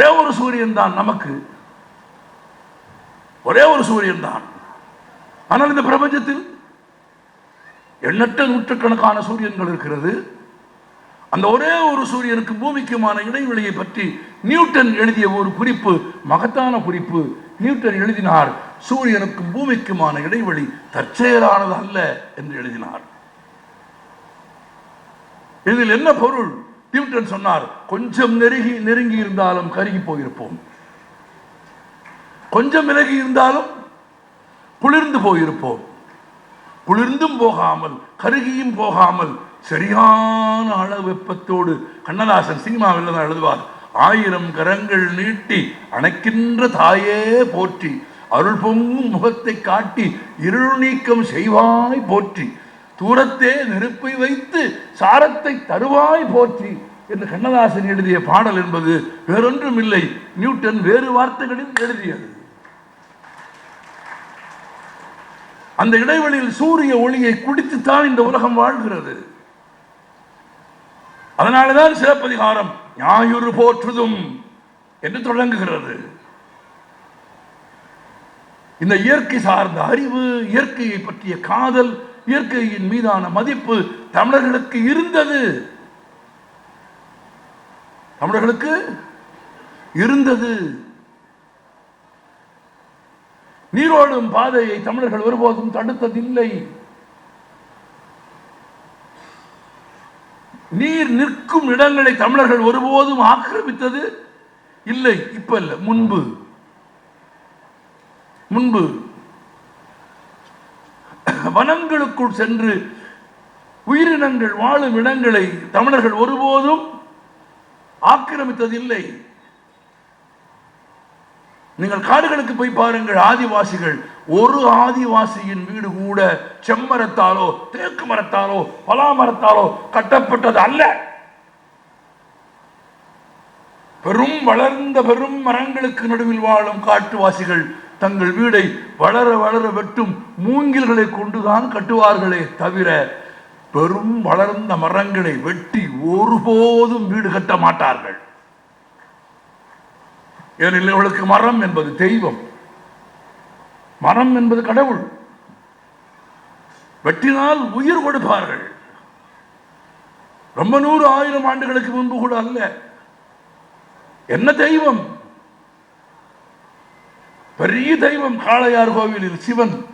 ஒரே ஒரு சூரியன் தான் நமக்கு. ஒரே ஒரு சூரியன் தான் ஆனால் இந்த பிரபஞ்சத்தில் எண்ணற்ற நூற்றுக்கணக்கான சூரியன்கள் இருக்கிறது. அந்த ஒரே ஒரு சூரியனுக்கு பூமிக்குமான இடைவெளியை பற்றி நியூட்டன் எழுதிய ஒரு குறிப்பு மகத்தான குறிப்பு. நியூட்டன் எழுதினார் சூரியனுக்கும் பூமிக்குமான இடைவெளி தற்செயலானது அல்ல என்று எழுதினார். இதில் என்ன பொருள்? நியூட்டன் சொன்னார் கொஞ்சம் நெருங்கி நெருங்கி இருந்தாலும் கருகி போயிருப்போம். கொஞ்சம் விலகி இருந்தாலும் குளிர்ந்து போயிருப்போம். குளிர்ந்தும் போகாமல் கருகியும் போகாமல் சரியான அள வெப்பத்தோடு கண்ணதாசன் சினிமாவில் தான் எழுதுவார். ஆயிரம் கரங்கள் நீட்டி அணைக்கின்ற தாயே போற்றி அருள் பொங்கும் முகத்தை காட்டி இருள் நீக்கம் செய்வாய் போற்றி தூரத்தே நெருப்பை வைத்து சாரத்தை தருவாய் போற்றி என்று கண்ணதாசன் எழுதிய பாடல் என்பது வேறொன்றும் இல்லை நியூட்டன் வேறு வார்த்தைகளில் எழுதியது. அந்த இடைவெளியில் சூரிய ஒளியை குடித்துத்தான் இந்த உலகம் வாழ்கிறது. அதனாலதான் சிறப்பதிகாரம் ஞாயிறு போற்றுதும் என்று தொடங்குகிறது. இந்த இயற்கை சார்ந்த அறிவு இயற்கையை பற்றிய காதல் இயற்கையின் மீதான மதிப்பு தமிழர்களுக்கு இருந்தது. தமிழர்களுக்கு இருந்தது. நீரோடும் பாதையை தமிழர்கள் ஒருபோதும் தடுத்ததில்லை. நீர் நிற்கும் இடங்களை தமிழர்கள் ஒருபோதும் ஆக்கிரமித்தது இல்லை இப்ப இல்ல. முன்பு. முன்பு. வனங்களுக்குள் சென்று உயிரினங்கள் வாழும் இடங்களை தமிழர்கள் ஒருபோதும் ஆக்கிரமித்ததில்லை. நீங்கள் காடுகளுக்கு போய் பாருங்கள் ஆதிவாசிகள். ஒரு ஆதிவாசியின் வீடு கூட செம்மரத்தாலோ தேக்கு மரத்தாலோ பலா மரத்தாலோ கட்டப்பட்டது அல்ல. பெரும் வளர்ந்த பெரும் மரங்களுக்கு நடுவில் வாழும் காட்டுவாசிகள் தங்கள் வீடை வளர வளர வெட்டும் மூங்கில்களை கொண்டுதான் கட்டுவார்களே தவிர பெரும் வளர்ந்த மரங்களை வெட்டி ஒருபோதும் வீடு கட்ட மாட்டார்கள். ஏனெனில் இவளுக்கு மரம் என்பது தெய்வம். மரம் என்பது கடவுள். வெட்டினால் உயிர் கொடுப்பார்கள். ரொம்ப நூறு ஆயிரம் ஆண்டுகளுக்கு முன்பு கூட அல்ல. என்ன தெய்வம்? பெரிய தெய்வம் காளையார் கோவிலில் சிவன்.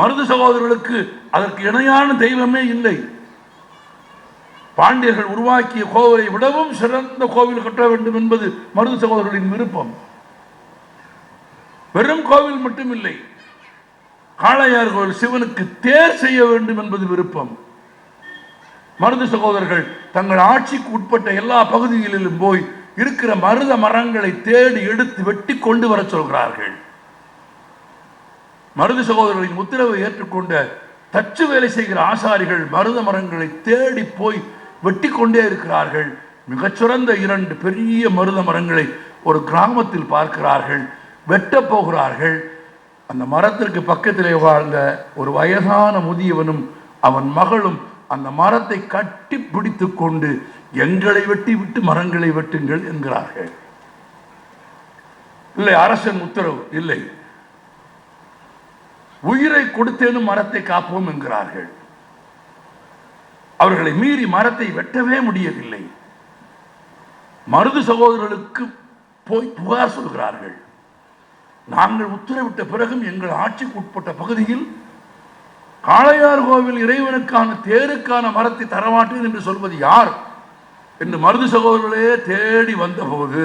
மருது சகோதரர்களுக்கு அதற்கு இணையான தெய்வமே இல்லை. பாண்டியர்கள் உருவாக்கிய கோவிலை விடவும் சிறந்த கோவில் கட்ட வேண்டும் என்பது மருது சகோதரர்களின் விருப்பம். வெறும் கோவில் மட்டுமில்லை. காளையார் கோவில் சிவனுக்கு தேர் செய்ய வேண்டும் என்பது விருப்பம். மருது சகோதரர்கள் தங்கள் ஆட்சிக்கு உட்பட்ட எல்லா பகுதிகளிலும் போய் இருக்கிற மருத மரங்களை தேடி எடுத்து வெட்டி கொண்டு வர சொல்கிறார்கள். மருது சகோதரர்களின் உத்தரவை ஏற்றுக்கொண்ட தச்சு வேலை செய்கிற ஆசாரிகள் மருத மரங்களை தேடி போய் வெட்டி கொண்டே இருக்கிறார்கள். மிகச்சிறந்த இரண்டு பெரிய மருத மரங்களை ஒரு கிராமத்தில் பார்க்கிறார்கள் வெட்ட போகிறார்கள். அந்த மரத்திற்கு பக்கத்திலே வாழ்ந்த ஒரு வயதான முதியவனும் அவன் மகளும் அந்த மரத்தை கட்டி பிடித்து கொண்டு எங்களை வெட்டி விட்டு மரங்களை வெட்டுங்கள் என்கிறார்கள். இல்லை அரசன் உத்தரவு இல்லை. உயிரை கொடுத்தேனும் மரத்தை காப்போம் என்கிறார்கள். அவர்களை மீறி மரத்தை வெட்டவே முடியவில்லை. மருது சகோதரர்களுக்கு போய் புகார் சொல்கிறார்கள். நாங்கள் உத்தரவிட்ட பிறகும் எங்கள் ஆட்சிக்கு உட்பட்ட பகுதியில் காளையார் கோவில் இறைவனுக்கான தேருக்கான மரத்தை தரமாட்டேன் என்று சொல்வது யார்? என்று மருது சகோதரர்களே தேடி வந்தபோது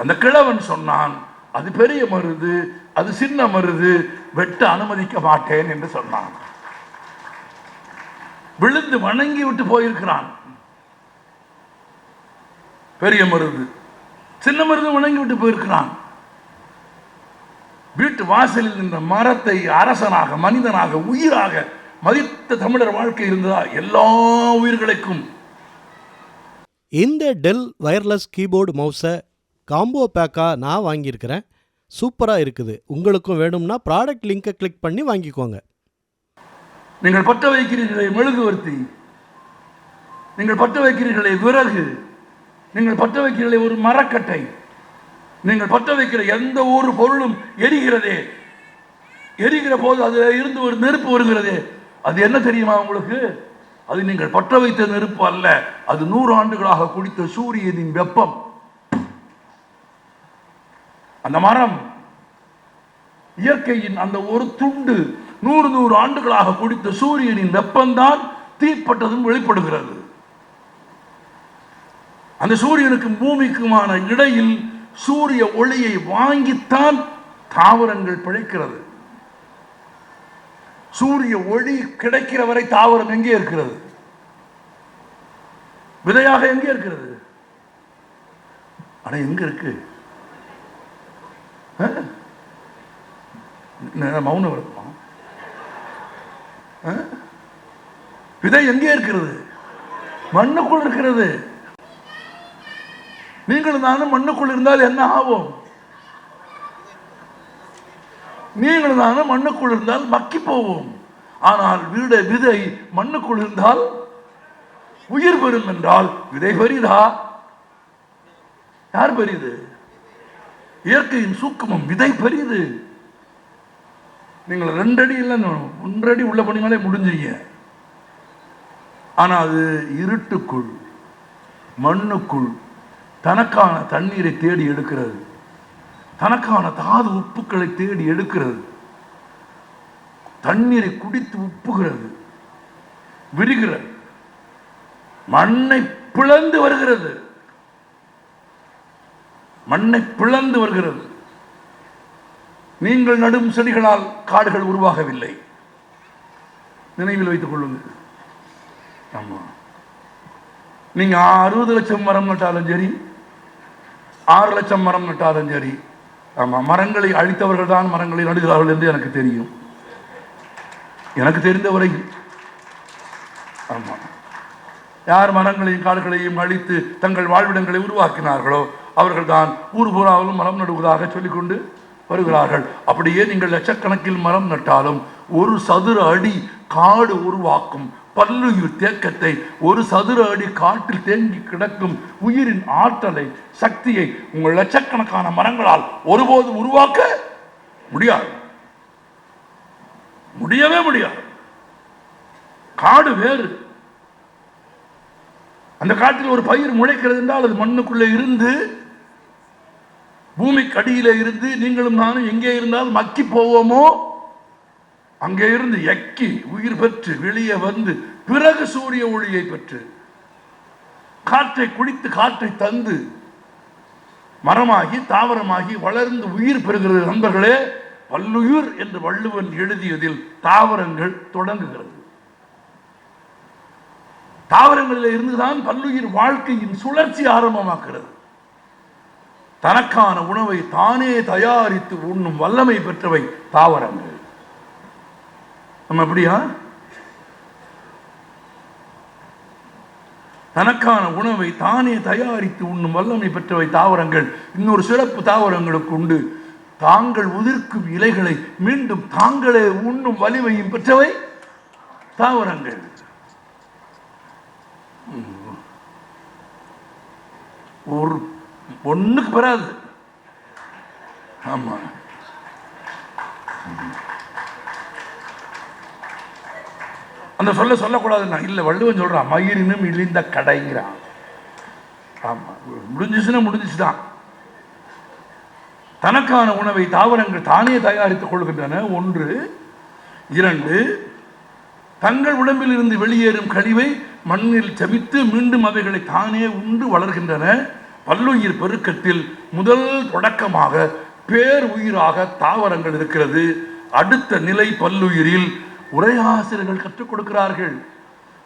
அந்த கிழவன் சொன்னான் அது பெரிய மருது அது சின்ன மருது வெட்ட அனுமதிக்க மாட்டேன் என்று சொன்னான். விழுந்து வணங்கி விட்டு போயிருக்கிறான். பெரிய மருது. சின்ன மருது வணங்கி விட்டு போயிருக்கிறான். வீட்டு வாசலில் நின்ற மரத்தை அரசனாக மனிதனாக உயிராக மதித்த தமிழர் வாழ்க்கை இருந்ததா? எல்லா உயிர்களுக்கும். இந்த டெல் வயர்லெஸ் கீபோர்டு மவுஸை காம்போ பேக்காக நான் வாங்கியிருக்கிறேன். சூப்பராக இருக்குது. உங்களுக்கும் வேணும்னா ப்ராடக்ட் லிங்கை கிளிக் பண்ணி வாங்கிக்கோங்க. நீங்கள் பற்ற வைக்கிறீர்களே மெழுகுவர்த்தி. நீங்கள் பற்ற வைக்கிறீர்களே விறகு. நீங்கள் பற்ற வைக்கிறீர்களே ஒரு மரக்கட்டை. நீங்கள் பற்ற வைக்கிற எந்த ஒரு பொருளும் எரிகிறதே. எரிகிற போது அதில் இருந்து ஒரு நெருப்பு வருகிறதே. அது என்ன தெரியுமா உங்களுக்கு? அது நீங்கள் பற்ற வைத்த நெருப்பு அல்ல. அது நூறு ஆண்டுகளாக குடித்த சூரியனின் வெப்பம். அந்த மரம் இயற்கையின் அந்த ஒரு துண்டு நூறு நூறு ஆண்டுகளாக குடித்த சூரியனின் வெப்பம்தான் தீப்பட்டதும் வெளிப்படுகிறது. அந்த சூரியனுக்கும் பூமிக்குமான இடையில் சூரிய ஒளியை வாங்கித்தான் தாவரங்கள் பிழைக்கிறது. சூரிய ஒளி கிடைக்கிற வரை தாவரம் எங்கே இருக்கிறது? விதையாக எங்கே இருக்கிறது? ஆனால் எங்க இருக்கு? ஆ? ந- மௌனம் விதை எங்கே இருக்கிறது? மண்ணுக்குள் இருக்கிறது. நீங்களும் நானும் மண்ணுக்குள் இருந்தால் என்ன ஆகும்? நீங்களும் நானும் மண்ணுக்குள் இருந்தால் மக்கி போவோம். ஆனால் வீட விதை மண்ணுக்குள் இருந்தால் உயிர் பெறும் என்றால் விதை பெரிதா? யார் பெரியது? இயற்கையின் சூக்கமும் விதை பெரியது நீங்கள் ரெண்டடி இல்லை ஒன்றடி உள்ள போனீங்களே முடிஞ்சீங்க. ஆனால் அது இருட்டுக்குள் மண்ணுக்குள் தனக்கான தண்ணீரை தேடி எடுக்கிறது. தனக்கான தாது உப்புக்களை தேடி எடுக்கிறது. தண்ணீரை குடித்து உப்புகிறது. விரிகிறது. மண்ணை பிளந்து வருகிறது. மண்ணை பிளந்து வருகிறது. நீங்கள் நடும் செடிகளால் காடுகள் உருவாகவில்லை. நினைவில் வைத்துக் கொள்ளுங்கள். ஆமாம் நீங்க அறுபது லட்சம் மரம் நட்டாலும் சரி ஆறு லட்சம் மரம் நட்டாலும் சரி ஆமா மரங்களை அழித்தவர்கள் தான் மரங்களை நடுகிறார்கள் என்று எனக்கு தெரியும். எனக்கு தெரிந்த வரையில். ஆமா. யார் மரங்களையும் காடுகளையும் அழித்து தங்கள் வாழ்விடங்களை உருவாக்கினார்களோ அவர்கள் தான் ஊர் பூராவிலும் மரம் நடுவதாக சொல்லிக்கொண்டு வருகிறார்கள். அப்படியே நீங்கள் லட்சக்கணக்கில் மரம் நட்டாலும் ஒரு சதுர அடி காடு உருவாக்கும் பல்லுயிர் தேக்கத்தை ஒரு சதுர அடி காட்டில் தேங்கி கிடக்கும் உயிரின் ஆற்றலை சக்தியை உங்கள் லட்சக்கணக்கான மரங்களால் ஒருபோதும் உருவாக்க முடியாது. முடியவே முடியாது. காடு வேறு. அந்த காட்டில் ஒரு பயிர் முளைக்கிறது என்றால் அது மண்ணுக்குள்ளே இருந்து பூமிக்கு அடியில் இருந்து நீங்களும் நானும் எங்கே இருந்தாலும் மக்கி போவோமோ? அங்கே இருந்து எக்கி உயிர் பெற்று வெளியே வந்து பிறகு சூரிய ஒளியை பெற்று காற்றை குடித்து காற்றை தந்து மரமாகி தாவரமாகி வளர்ந்து உயிர் பெறுகிறது நண்பர்களே பல்லுயிர் என்று வள்ளுவன் எழுதியதில் தாவரங்கள் தொடங்குகிறது. தாவரங்களில் இருந்துதான் பல்லுயிர் வாழ்க்கையின் சுழற்சி ஆரம்பமாகிறது. தனக்கான உணவை தானே தயாரித்து உண்ணும் வல்லமை பெற்றவை தாவரங்கள். நம்ம எப்படியா? தனக்கான உணவை தானே தயாரித்து உண்ணும் வல்லமை பெற்றவை தாவரங்கள். இன்னொரு சிறப்பு தாவரங்களுக்கு உண்டு. தாங்கள் உதிர்க்கும் இலைகளை மீண்டும் தாங்களே உண்ணும் வலிமையும் பெற்றவை தாவரங்கள். ஒரு ஒண்ணுக்கு பெறாது ஆமா. அந்த சொல்ல சொல்லக்கூடாதுன்னா இல்லை வள்ளுவன் சொல்றான் மயிரினும் இழிந்த கடைங்கிறான். ஆமா. முடிஞ்சிச்சுன்னா முடிஞ்சிச்சுதான். தனக்கான உணவை தாவரங்கள் தானே தயாரித்துக் கொள்கின்றன. ஒன்று. இரண்டு. தங்கள் உடம்பில் இருந்து வெளியேறும் கழிவை மண்ணில் செமித்து மீண்டும் அவைகளை தானே உண்டு வளர்கின்றன. பல்லுயிர் பெருக்கத்தில் முதல் தொடக்கமாக பேர் உயிராக தாவரங்கள் இருக்கிறது. அடுத்த நிலை பல்லுயிரில் உரையாசிரியர்கள் கற்றுக் கொடுக்கிறார்கள்.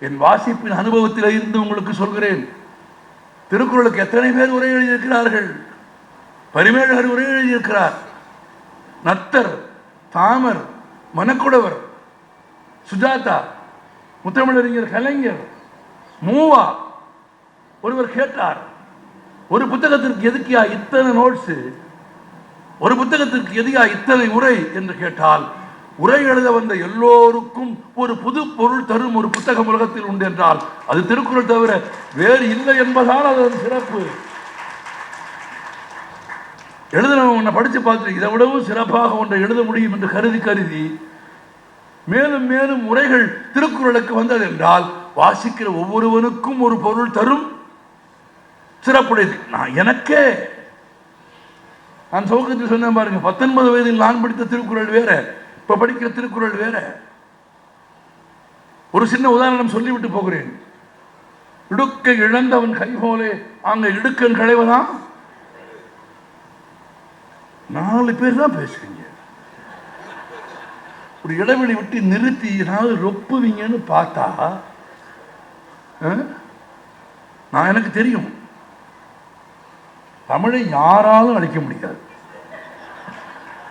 என் வாசிப்பின் அனுபவத்தில் இருந்து உங்களுக்கு சொல்கிறேன். திருக்குறளுக்கு எத்தனை பேர் உரை எழுதியிருக்கிறார்கள்? பரிமேழகர் உரை எழுதியிருக்கிறார். நத்தர் தாமர் மணக்குடவர் சுஜாதா முத்தமிழறிஞர் கலைஞர் மூவா ஒருவர் கேட்டார். ஒரு புத்தகத்திற்கு எதுக்கியா இத்தனை நோட்ஸ் ஒரு புத்தகத்திற்கு எதியா இத்தனை உரை? என்று கேட்டால் உரை எழுத வந்த எல்லோருக்கும் ஒரு புது பொருள் தரும் ஒரு புத்தகம் உலகத்தில் உண்டு என்றால் அது திருக்குறள் தவிர வேறு இல்லை என்பதால் அதன் சிறப்பு. எழுதினவன் உன்னை படித்து பார்த்து இதை விடவும் சிறப்பாக ஒன்றை எழுத முடியும் என்று கருதி கருதி மேலும் மேலும் உரைகள் திருக்குறளுக்கு வந்தது என்றால் வாசிக்கிற ஒவ்வொருவனுக்கும் ஒரு பொருள் தரும் சிறப்புடையது. நான் எனக்கே நான் சோகத்தில் சொன்னேன் பாருங்க பத்தொன்பது வயதில் நான் படித்த திருக்குறள் வேற இப்ப படிக்கிற திருக்குறள் வேற. ஒரு சின்ன உதாரணம் சொல்லிவிட்டு போகிறேன். இடுக்க இழந்தவன் கைபோலே அங்க இடுக்கன் களைவதான் நாலு பேர் தான் பேசுறீங்க. ஒரு இடைவெளி விட்டு நிறுத்தி ஏதாவது ரொப்புவீங்கன்னு பார்த்தா ஆ? நான் எனக்கு தெரியும். தமிழை யாராலும் அழிக்க முடியாது.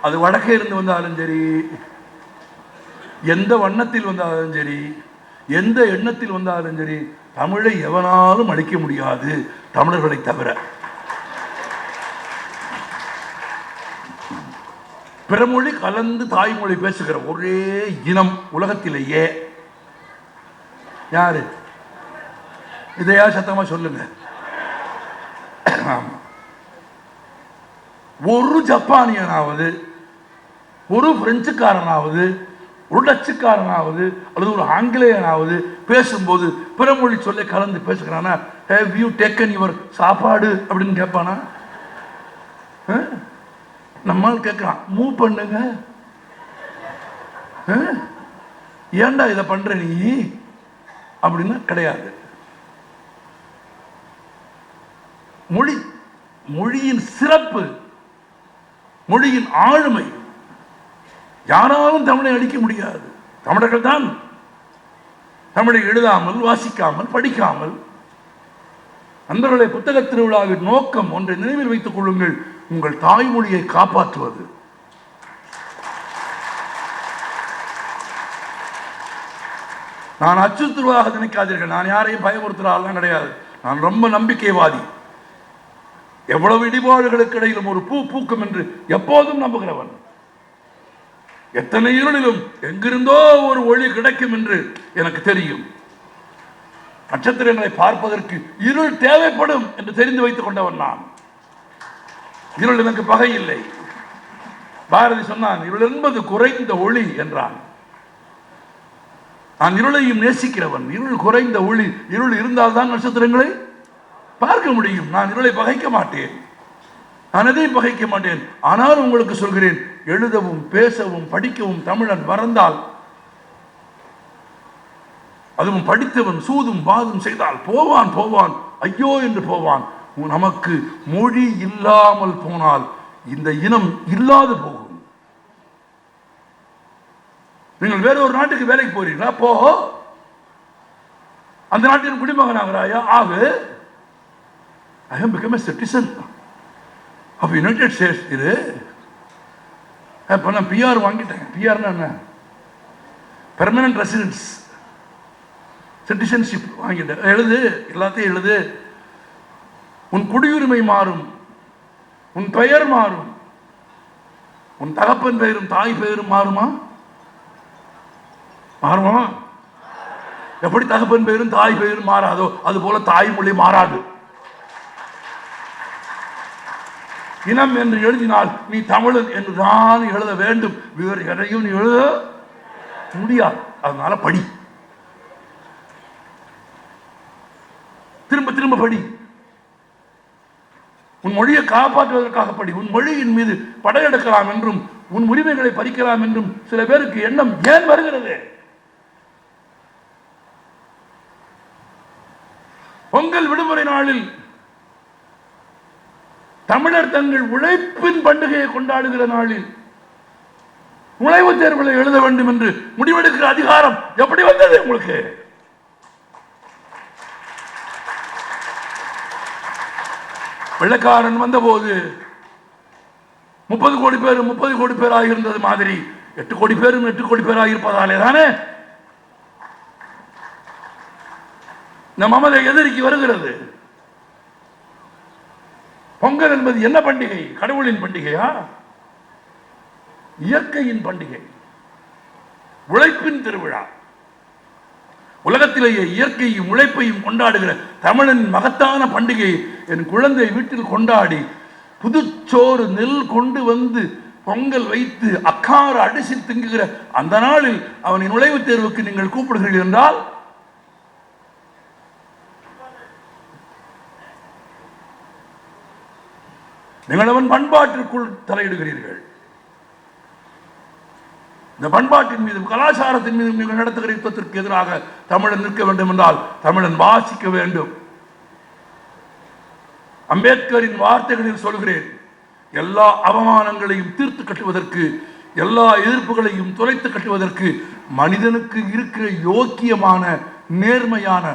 அது வடக்கே இருந்து வந்தாலும் சரி எந்த வண்ணத்தில் வந்தாலும் சரி எந்த எண்ணத்தில் வந்தாலும் சரி தமிழை எவனாலும் அழிக்க முடியாது தமிழர்களை தவிர. பிறமொழி கலந்து தாய்மொழி பேசுகிற ஒரே இனம் உலகத்திலேயே யாரு? இதையா சத்தமா சொல்லுங்க. ஒரு ஜப்பானியனாவது ஒரு பிரெஞ்சுக்காரனாவது ஒரு டச்சுக்காரனாவது அல்லது ஒரு ஆங்கிலேயனாவது பேசும்போது பிறமொழி சொல்லி கலந்து பேசுகிறானா? ஹேவ் யூ டேக்கன் யுவர் சாப்பாடு? அப்படின்னு கேட்பானா? நம்மால் கேட்குறான் மூவ் பண்ணுங்க. ஏண்டா இதை பண்ற நீ? அப்படின்னா கிடையாது. மொழி மொழியின் சிறப்பு மொழியின் ஆளுமை. யாராலும் தமிழை அழிக்க முடியாது. தமிழர்கள் தான் தமிழை எழுதாமல் வாசிக்காமல் படிக்காமல். நண்பர்களே புத்தக திருவிழாவின் நோக்கம் ஒன்றை நினைவில் வைத்துக் கொள்ளுங்கள். உங்கள் தாய்மொழியை காப்பாற்றுவது. நான் அச்சுறுத்துவதாக நினைக்காதீர்கள் நான் யாரையும் பயமுறுத்துறாலாம் கிடையாது. நான் ரொம்ப நம்பிக்கைவாதி. எவ்வளவு இடிபாடுகளுக்கு இடையிலும் ஒரு பூ பூக்கும் என்று எப்போதும் நம்புகிறவன். எத்தனை இருளிலும் எங்கிருந்தோ ஒரு ஒளி கிடைக்கும் என்று எனக்கு தெரியும். நட்சத்திரங்களை பார்ப்பதற்கு இருள் தேவைப்படும் என்று தெரிந்து வைத்துக் கொண்டவன் நான். இருள் எனக்கு பகை இல்லை. பாரதி சொன்னான் இருள் என்பது குறைந்த ஒளி என்றான். நான் இருளையும் நேசிக்கிறவன். இருள் குறைந்த ஒளி. இருள் இருந்தால்தான் நட்சத்திரங்களை பார்க்க முடியும். நான் இருளை பகைக்க மாட்டேன். நான் எதையும் பகைக்க மாட்டேன்? ஆனால் உங்களுக்கு சொல்கிறேன் எழுதவும் பேசவும் படிக்கவும் தமிழன் மறந்தால் அதுவும் படித்தவன் சூதும் வாதும் செய்தால் போவான் போவான். ஐயோ என்று போவான். நமக்கு மொழி இல்லாமல் போனால் இந்த இனம் இல்லாது போகும். நீங்கள் வேற ஒரு நாட்டுக்கு வேலைக்கு போறீங்களா? போ அந்த நாட்டின் குடிமகனாகிறாயா? ஆகு. I am become a citizen of United States இது. இப்போ நான் பிஆர் வாங்கிட்டேன். பிஆர்னா என்ன? பெர்மனன்ட் ரெசிடென்ஸ் சிட்டிசன்ஷிப் வாங்கிட்டேன். எழுது எல்லாத்தையும் எழுது. உன் குடியுரிமை மாறும். உன் பெயர் மாறும். உன் தகப்பன் பெயரும் தாய் பெயரும் மாறுமா? மாறுமா? எப்படி தகப்பன் பெயரும் தாய் பெயரும் மாறாதோ அது போல தாய்மொழி மாறாது. இனம் என்று எழுதினால் நீ தமிழன் என்று தான் எழுத வேண்டும். வேறு எதையும் நீ எழுத முடியாது. அதனால படி. திரும்ப திரும்ப படி. உன் மொழியை காப்பாற்றுவதற்காக படி. உன் மொழியின் மீது படையெடுக்கலாம் என்றும் உன் உரிமைகளை பறிக்கலாம் என்றும் சில பேருக்கு எண்ணம் ஏன் வருகிறது? பொங்கல் விடுமுறை நாளில் தமிழர் தங்கள் உழைப்பின் பண்டிகையை கொண்டாடுகிற நாளில் நுழைவுத் தேர்வுகளை எழுத வேண்டும் என்று முடிவெடுக்கிற அதிகாரம் எப்படி வந்தது உங்களுக்கு? வெள்ளக்காரன் வந்தபோது முப்பது கோடி பேர் முப்பது கோடி பேராக இருந்தது மாதிரி. எட்டு கோடி பேரும் எட்டு கோடி பேராக இருப்பதாலே தானே? இந்த மமதை எதிரிக்கு வருகிறது. பொங்கல் என்பது என்ன பண்டிகை? கடவுளின் பண்டிகையா? இயற்கையின் பண்டிகை. உழைப்பின் திருவிழா. உலகத்திலேயே இயற்கையும் உழைப்பையும் கொண்டாடுகிற தமிழன் மகத்தான பண்டிகை என் குழந்தை வீட்டில் கொண்டாடி புதுச்சோறு நெல் கொண்டு வந்து பொங்கல் வைத்து அக்கார அடிசி திங்குகிற அந்த நாளில் அவனின் நுழைவுத் தேர்வுக்கு நீங்கள் கூப்பிடுகிறீர்கள் என்றால் நீங்கள் அவன் பண்பாட்டிற்குள் தலையிடுகிறீர்கள். இந்த பண்பாட்டின் மீதும் கலாச்சாரத்தின் மீதும் நீங்கள் நடத்துகிற யுத்தத்திற்கு எதிராக தமிழன் நிற்க வேண்டும் என்றால் தமிழன் வாசிக்க வேண்டும். அம்பேத்கரின் வார்த்தைகளில் சொல்கிறேன் எல்லா அவமானங்களையும் தீர்த்து கட்டுவதற்கு எல்லா எதிர்ப்புகளையும் துளைத்து கட்டுவதற்கு மனிதனுக்கு இருக்கிற யோக்கியமான நேர்மையான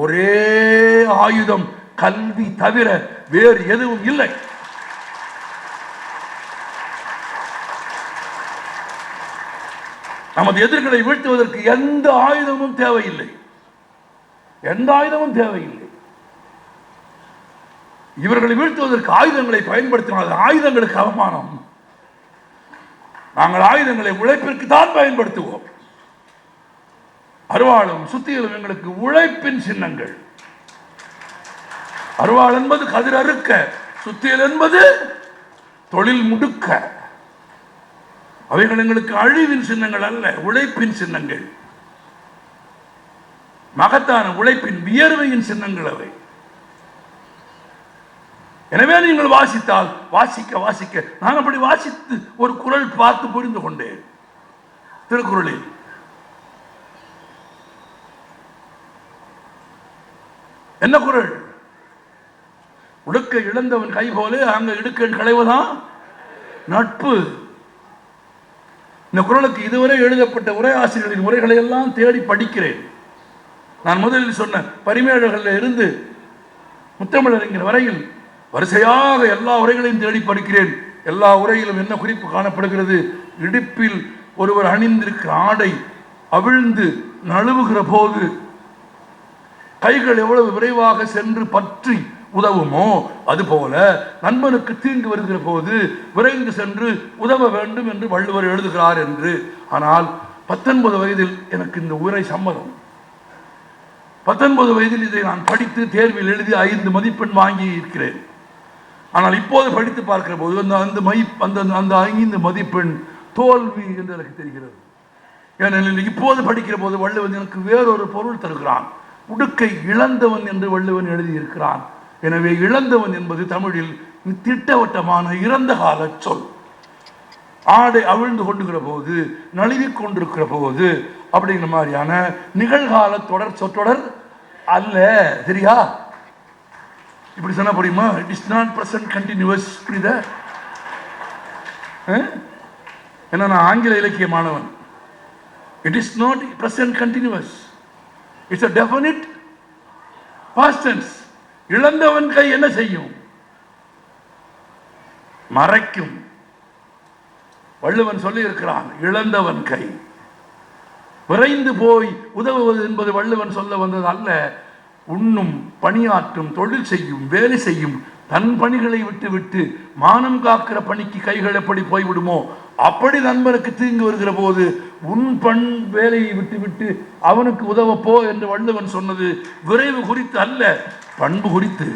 ஒரே ஆயுதம் கல்வி தவிர வேறு எதுவும் இல்லை. நமது எதிர்களை வீழ்த்துவதற்கு எந்த ஆயுதமும் தேவையில்லை. எந்த ஆயுதமும் தேவையில்லை. இவர்களை வீழ்த்துவதற்கு ஆயுதங்களை பயன்படுத்தினால் ஆயுதங்களுக்கு அவமானம். நாங்கள் ஆயுதங்களை உழைப்பிற்கு தான் பயன்படுத்துவோம். அருவாளும் சுத்தியலும் எங்களுக்கு உழைப்பின் சின்னங்கள். அருவாள் என்பது கதிர் அறுக்க சுத்தியல் என்பது தொழில் முடுக்க. அவைகள் எங்களுக்கு அழிவின் சின்னங்கள் அல்ல உழைப்பின் சின்னங்கள். மகத்தான உழைப்பின் வியர்வையின் சின்னங்கள் அவை. எனவே நீங்கள் வாசித்தால் வாசிக்க வாசிக்க நான் அப்படி வாசித்து ஒரு குரல் பார்த்து புரிந்து கொண்டேன். திருக்குறளில் என்ன குரல்? உடுக்க இழந்தவன் கை போல அங்க இடுக்கன் களைவதான் நட்பு. இந்த குரலுக்கு இதுவரை எழுதப்பட்ட உரையாசிரியர்களின் உரைகளை எல்லாம் தேடி படிக்கிறேன். நான் முதலில் சொன்ன பரிமேழர்களில் இருந்து முத்தமிழறிஞர் வரையில் வரிசையாக எல்லா உரைகளையும் தேடி படிக்கிறேன். எல்லா உரையிலும் என்ன குறிப்பு காணப்படுகிறது? இடுப்பில் ஒருவர் அணிந்திருக்கிற ஆடை அவிழ்ந்து நழுவுகிற போது கைகள் எவ்வளவு விரைவாக சென்று பற்றி உதவுமோ? அதுபோல நண்பனுக்கு தீங்கு வருகிற போது விரைந்து சென்று உதவ வேண்டும் என்று வள்ளுவர் எழுதுகிறார் என்று. ஆனால் பத்தொன்பது வயதில் எனக்கு இந்த உரை சம்மதம். பத்தொன்பது வயதில் இதை நான் படித்து தேர்வில் எழுதி ஐந்து மதிப்பெண் வாங்கி இருக்கிறேன். ஆனால் இப்போது படித்து பார்க்கிற போது அந்த அந்த மை அந்த அந்த ஐந்து மதிப்பெண் தோல்வி என்று எனக்கு தெரிகிறது. ஏனெனில் இப்போது படிக்கிற போது வள்ளுவன் எனக்கு வேறொரு பொருள் தருகிறான். உடுக்கை இழந்தவன் என்று வள்ளுவன் எழுதியிருக்கிறான். எனவே இழந்தவன் என்பது தமிழில் திட்டவட்டமான இறந்த கால சொல். ஆடை அவிழ்ந்து கொண்டுகிற போது நழுவிக் கொண்டிருக்கிற போது அப்படிங்கிற மாதிரியான நிகழ்கால தொடர் சொற்றொடர் அல்ல. சரியா? இப்படி சொன்ன முடியுமா it is not present continuous புரியுத? ஏன்னா நான் ஆங்கில இலக்கிய மாணவன் it is not present continuous it's a definite past tense இழந்தவன் கை என்ன செய்யும்? மறைக்கும். வள்ளுவன் சொல்லி இருக்கிறான் இழந்தவன் கை. விரைந்து போய் உதவுவது என்பது வள்ளுவன் சொல்ல வந்தது அல்ல. உண்ணும் பணியாற்றும் தொழில் செய்யும் வேலை செய்யும் தன் பணிகளை விட்டு விட்டு மானம் காக்கிற பணிக்கு கைகள் எப்படி போய்விடுமோ அப்படி நண்பனுக்கு தீங்கு வருகிற போது உன் பண் வேலையை விட்டு விட்டு அவனுக்கு உதவப்போ என்று வள்ளுவன் சொன்னது விரைவு குறித்து அல்ல பண்பு குறித்து.